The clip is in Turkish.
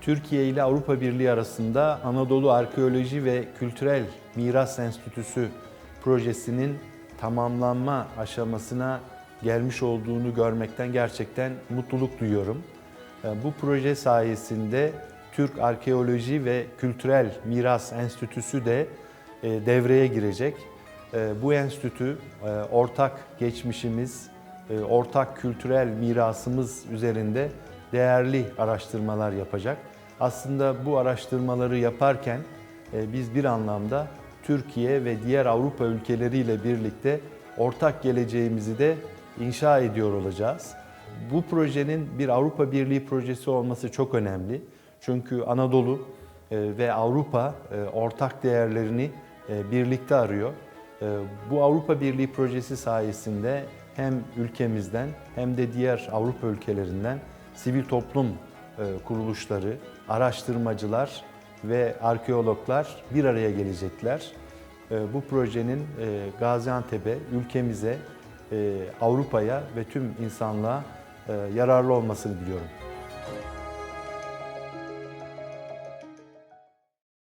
Türkiye ile Avrupa Birliği arasında Anadolu Arkeoloji ve Kültürel Miras Enstitüsü projesinin tamamlanma aşamasına gelmiş olduğunu görmekten gerçekten mutluluk duyuyorum. Ee, bu proje sayesinde Türk Arkeoloji ve Kültürel Miras Enstitüsü de e, devreye girecek. E, Bu enstitü e, ortak geçmişimiz, e, ortak kültürel mirasımız üzerinde değerli araştırmalar yapacak. Aslında bu araştırmaları yaparken e, biz bir anlamda Türkiye ve diğer Avrupa ülkeleriyle birlikte ortak geleceğimizi de inşa ediyor olacağız. Bu projenin bir Avrupa Birliği projesi olması çok önemli. Çünkü Anadolu ve Avrupa ortak değerlerini birlikte arıyor. E, Bu Avrupa Birliği projesi sayesinde hem ülkemizden hem de diğer Avrupa ülkelerinden sivil toplum e, kuruluşları, araştırmacılar ve arkeologlar bir araya gelecekler. E, Bu projenin e, Gaziantep'e, ülkemize, e, Avrupa'ya ve tüm insanlığa yararlı olmasını diliyorum.